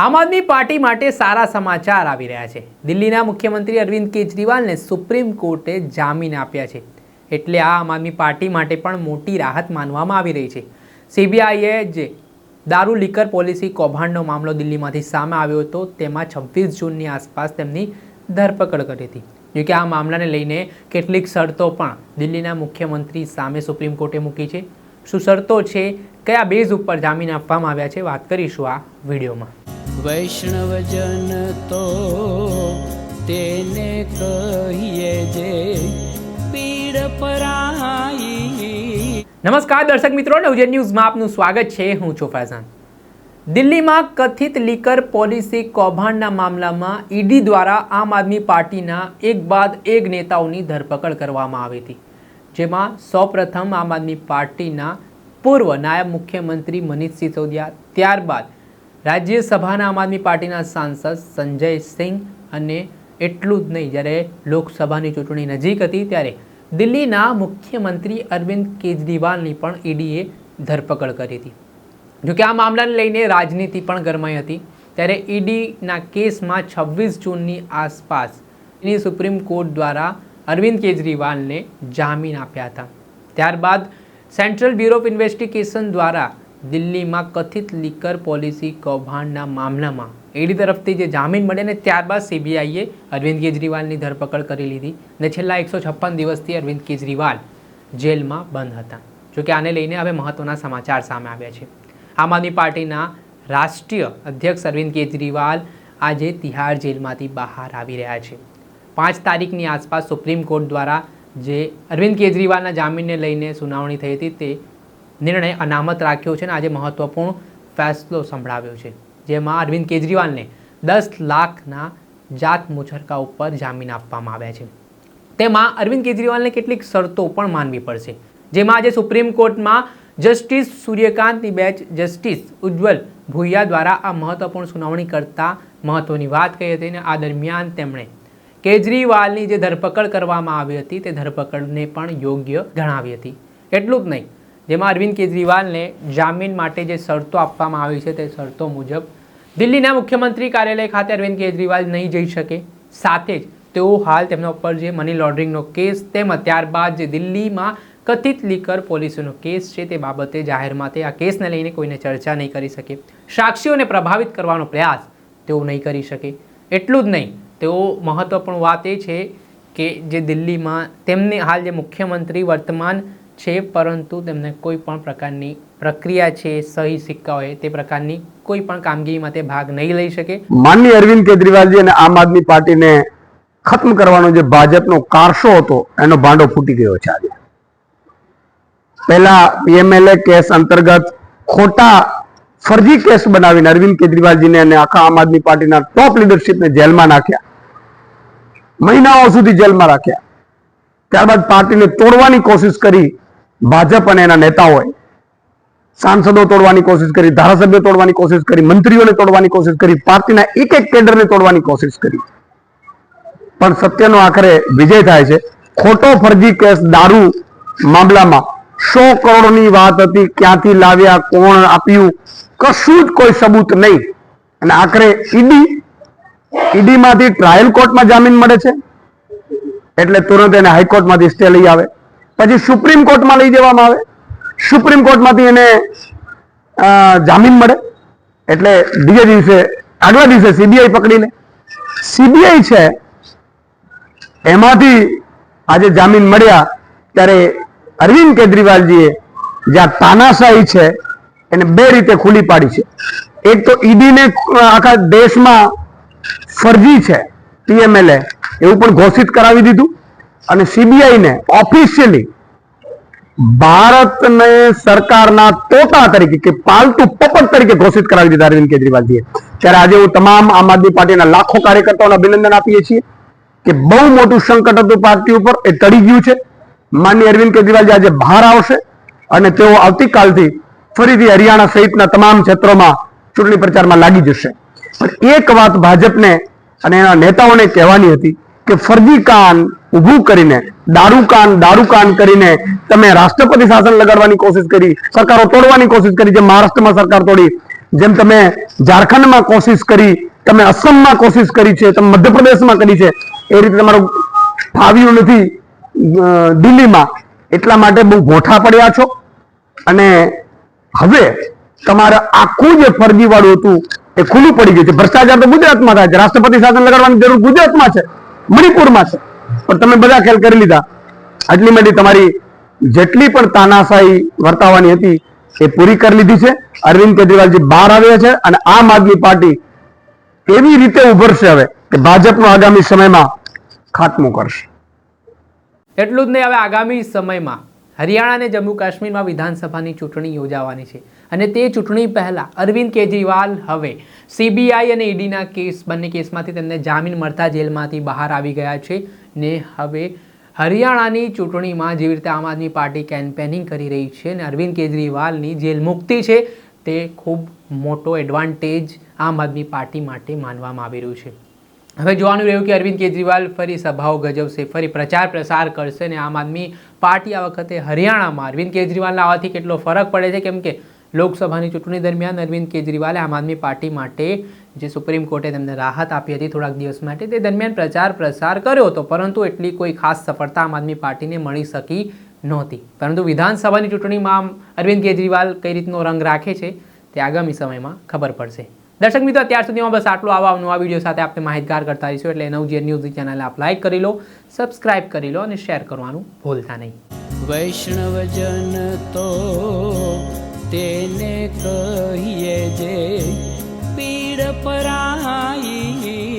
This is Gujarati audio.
આમ આદમી પાર્ટી માટે સારા સમાચાર આવી રહ્યા છે. દિલ્હીના મુખ્યમંત્રી અરવિંદ કેજરીવાલને સુપ્રીમ કોર્ટે જામીન આપ્યા છે. એટલે આ આમ આદમી પાર્ટી માટે પણ મોટી રાહત માનવામાં આવી રહી છે. સીબીઆઈએ જે દારૂ લીકર પોલિસી કૌભાંડનો મામલો દિલ્હીમાંથી સામે આવ્યો હતો. તેમાં છવ્વીસ જૂનની આસપાસ તેમની ધરપકડ કરી હતી. જોકે આ મામલાને લઈને કેટલીક શરતો પણ દિલ્હીના મુખ્યમંત્રી સામે સુપ્રીમ કોર્ટે મૂકી છે. શું શરતો છે? કયા બેઝ ઉપર જામીન આપવામાં આવ્યા છે? વાત કરીશું આ વિડીયોમાં. વૈષ્ણવજન તો તેને કહીએ જે પીડ પરાઈ. નમસ્કાર દર્શક મિત્રો નવજન ન્યૂઝમાં આપનું સ્વાગત છે. હું છું ફૈઝાન. દિલ્હીમાં કથિત લીકર પોલિસી કૌભાંડના મામલામાં ઈડી દ્વારા આમ આદમી પાર્ટીના એક બાદ એક નેતાઓની ધરપકડ કરવામાં આવી હતી, જેમાં સૌપ્રથમ આમ આદમી પાર્ટીના પૂર્વ નાયબ મુખ્યમંત્રી મનીષ સિસોદિયા, ત્યારબાદ રાજ્યસભાના આમ આદમી પાર્ટીના સાંસદ સંજય સિંહ અને એટલું જ નહીં, જ્યારે લોકસભાની ચૂંટણી નજીક હતી ત્યારે દિલ્હીના મુખ્યમંત્રી અરવિંદ કેજરીવાલની પણ ઈડીએ ધરપકડ કરી હતી. જોકે આ મામલાને લઈને રાજનીતિ પણ ગરમાઈ હતી. ત્યારે ઈડીના કેસમાં છવ્વીસ જૂનની આસપાસ એની સુપ્રીમ કોર્ટ દ્વારા અરવિંદ કેજરીવાલને જામીન આપ્યા હતા. ત્યારબાદ સેન્ટ્રલ બ્યુરો ઓફ ઇન્વેસ્ટિગેશન દ્વારા દિલ્હીમાં કથિત લીકર પોલિસી કૌભાંડના મામલામાં ઈડી તરફથી જે જામીન મળે ને ત્યારબાદ સીબીઆઈએ અરવિંદ કેજરીવાલની ધરપકડ કરી લીધી ને છેલ્લા એકસો છપ્પન દિવસથી અરવિંદ કેજરીવાલ જેલમાં બંધ હતા. જોકે આને લઈને હવે મહત્વના સમાચાર સામે આવ્યા છે. આમ આદમી પાર્ટીના રાષ્ટ્રીય અધ્યક્ષ અરવિંદ કેજરીવાલ આજે તિહાર જેલમાંથી બહાર આવી રહ્યા છે. પાંચ તારીખની આસપાસ સુપ્રીમ કોર્ટ દ્વારા જે અરવિંદ કેજરીવાલના જામીનને લઈને સુનાવણી થઈ હતી તે નિર્ણય અનામત રાખ્યો છે અને આજે મહત્વપૂર્ણ ફેસલો સંભળાવ્યો છે, જેમાં અરવિંદ કેજરીવાલને દસ લાખના જાત મુચરકા ઉપર જામીન આપવામાં આવ્યા છે. તેમાં અરવિંદ કેજરીવાલને કેટલીક શરતો પણ માનવી પડશે, જેમાં આજે સુપ્રીમ કોર્ટમાં જસ્ટિસ સૂર્યકાંતની બેચ જસ્ટિસ ઉજ્જવલ ભુૈયા દ્વારા આ મહત્વપૂર્ણ સુનાવણી કરતા મહત્વની વાત કહી હતી અને આ દરમિયાન તેમણે કેજરીવાલની જે ધરપકડ કરવામાં આવી હતી તે ધરપકડને પણ યોગ્ય ગણાવી હતી. એટલું જ નહીં જેમાં અરવિંદ કેજરીવાલને જામીન માટે જે શરતો આપવામાં આવી છે તે શરતો મુજબ દિલ્હીના મુખ્યમંત્રી કાર્યાલય ખાતે અરવિંદ કેજરીવાલ નહીં જઈ શકે. સાથે જ તેઓ હાલ તેમના ઉપર જે મની લોન્ડરિંગનો કેસ તેમજ ત્યારબાદ જે દિલ્હીમાં કથિત લીકર પોલીસોનો કેસ છે તે બાબતે જાહેરમાં તે આ કેસને લઈને કોઈને ચર્ચા નહીં કરી શકે. સાક્ષીઓને પ્રભાવિત કરવાનો પ્રયાસ તેઓ નહીં કરી શકે. એટલું જ નહીં, તેઓ મહત્વપૂર્ણ વાત એ છે કે જે દિલ્હીમાં તેમને હાલ જે મુખ્યમંત્રી વર્તમાન છે, પરંતુ તેમને કોઈ પણ પ્રકારની પ્રક્રિયા છે, સહી સિક્કા હોય, તે પ્રકારની કોઈ પણ કામગીરીમાં તે ભાગ નહીં લઈ શકે. માનની અરવિંદ કેજરીવાલજી અને આમ આદમી પાર્ટીને ખત્મ કરવાનો જે ભાજપનો કારસો હતો, એનો ભાંડો ફૂટી ગયો છે આજે. પહેલા પીએમએલએ કેસ અંતર્ગત ખોટા ફરજી કેસ બનાવીને અરવિંદ કેજરીવાલજીને અને આખા આમ આદમી પાર્ટીના ટોપ લીડરશીપને જેલમાં નાખ્યા. મહિનાઓ સુધી જેલમાં રાખ્યા. ત્યારબાદ પાર્ટીને તોડવાની કોશિશ કરી ભાજપ અને એના નેતાઓએ સાંસદો તોડવાની કોશિશ કરી, ધારાસભ્યો તોડવાની કોશિશ કરી, મંત્રીઓને તોડવાની કોશિશ કરી, પાર્ટીના એક એક કેડરને તોડવાની કોશિશ કરી. પણ સત્યનો આખરે વિજય થાય છે. ખોટો ફરજી કેસ દારૂ મામલામાં સો કરોડની વાત હતી, ક્યાંથી લાવ્યા, કોણ આપ્યું, કશું જ કોઈ સબૂત નહીં. અને આખરે ઈડી, ઈડીમાંથી ટ્રાયલ કોર્ટમાં જામીન મળે છે. એટલે તુરંત એને હાઈકોર્ટમાંથી સ્ટે લઈ આવે. પછી સુપ્રીમ કોર્ટમાં લઈ જવામાં આવે. સુપ્રીમ કોર્ટમાંથી એને જામીન મળે. એટલે બીજે દિવસે, આગલા દિવસે સીબીઆઈ પકડી લે સીબીઆઈ છે, એમાંથી આજે જામીન મળ્યા ત્યારે અરવિંદ કેજરીવાલજીએ જ્યાં તાનાશાહી છે, એને બે રીતે ખુલ્લી પાડી છે. એક તો ઈડીને આખા દેશમાં ફરજી છે પીએમએલએ એવું પણ ઘોષિત કરાવી દીધું. અને સીબીઆઈને ઓફિશિયલી ભારતને સરકારના તોતા તરીકે કે પાલતુ પપટ તરીકે ઘોષિત કરાવી દીધા અરવિંદ કેજરીવાલજીએ. ત્યારે આજે હું તમામ આમ આદમી પાર્ટીના લાખો કાર્યકર્તાઓને અભિનંદન આપીએ છીએ કે બહુ મોટું સંકટ હતું પાર્ટી ઉપર, એ તળી ગયું છે. માનનીય અરવિંદ કેજરીવાલજી આજે બહાર આવશે અને તેઓ આવતીકાલથી ફરીથી હરિયાણા સહિતના તમામ ક્ષેત્રોમાં ચૂંટણી પ્રચારમાં લાગી જશે. એક વાત ભાજપને અને એના નેતાઓને કહેવાની હતી કે ફરજી કાન ઊભું કરીને દારૂકાન દારૂકાન કરીને તમે રાષ્ટ્રપતિ શાસન લગાડવાની કોશિશ કરી, સરકારો તોડવાની કોશિશ કરી જેમ મહારાષ્ટ્રમાં સરકાર તોડી. જેમ તમે ઝારખંડમાં કોશિશ કરી, તમે અસમમાં કોશિશ કરી છે, તમે મધ્યપ્રદેશમાં કરી છે, એ રીતે તમારું ફાવ્યું નથી દિલ્હીમાં. એટલા માટે બહુ ગોઠા પડ્યા છો. અને હવે તમારે આખું જે ફરજીવાળું હતું, એ ખુલ્લું પડી ગયું છે. ભ્રષ્ટાચાર તો ગુજરાતમાં થાય છે. રાષ્ટ્રપતિ શાસન લગાડવાની જરૂર ગુજરાતમાં છે. મણિપુરમાં છે. પણ તમે બધા ખ્યાલ કરી લીધા. આટલી મોટી તમારી જેટલી પણ તાનાશાહી વર્તાવાની હતી એ પૂરી કરી લીધી છે. અરવિંદ કેજરીવાલજી બહાર આવ્યા છે અને આમ આદમી પાર્ટી એવી રીતે ઉભરશે હવે કે ભાજપનો આગામી સમયમાં ખાત્મો કરશે? એટલું જ નહીં, હવે આગામી સમયમાં હરિયાણા અને જમ્મુ કાશ્મીરમાં વિધાનસભાની ચૂંટણી યોજાવાની છે. અને તે ચૂંટણી પહેલા અરવિંદ કેજરીવાલ હવે સીબીઆઈ અને ઈડીના કેસ, બંને કેસમાંથી તેમને જામીન મળતા જેલમાંથી બહાર આવી ગયા છે. ને હવે હરિયાણાની ચૂંટણીમાં જેવી રીતે આમ આદમી પાર્ટી કેમ્પેનિંગ કરી રહી છે અને અરવિંદ કેજરીવાલની જેલ મુક્તિ છે, તે ખૂબ મોટો એડવાન્ટેજ આમ આદમી પાર્ટી માટે માનવામાં આવી રહ્યું છે. હવે જોવાનું રહ્યું કે અરવિંદ કેજરીવાલ ફરી સભાઓ ગજવશે, ફરી પ્રચાર પ્રસાર કરશે અને આમ આદમી પાર્ટી આ વખતે હરિયાણામાં અરવિંદ કેજરીવાલના આવવાથી કેટલો ફરક પડે છે? કેમ કે લોકસભાની ચૂંટણી દરમિયાન અરવિંદ કેજરીવાલે આમ આદમી પાર્ટી માટે જે સુપ્રીમ કોર્ટે તેમને રાહત આપી હતી થોડાક દિવસ માટે, તે દરમિયાન પ્રચાર પ્રસાર કર્યો હતો, પરંતુ એટલી કોઈ ખાસ સફળતા આમ આદમી પાર્ટીને મળી શકી નહોતી. પરંતુ વિધાનસભાની ચૂંટણીમાં અરવિંદ કેજરીવાલ કઈ રીતનો રંગ રાખે છે, તે આગામી સમયમાં ખબર પડશે. દર્શક મિત્રો, અત્યાર સુધીમાં બસ આટલું. આવા નવા વીડિયો સાથે આપણે માહિતગાર કરતા રહીશું એટલે નવજીવન ન્યૂઝ ચેનલ આપ લાઈક કરી લો, સબસ્ક્રાઇબ કરી લો અને શેર કરવાનું ભૂલતા નહીં. વૈષ્ણવજન તો તેને કહીએ જે પીડ પરાઈ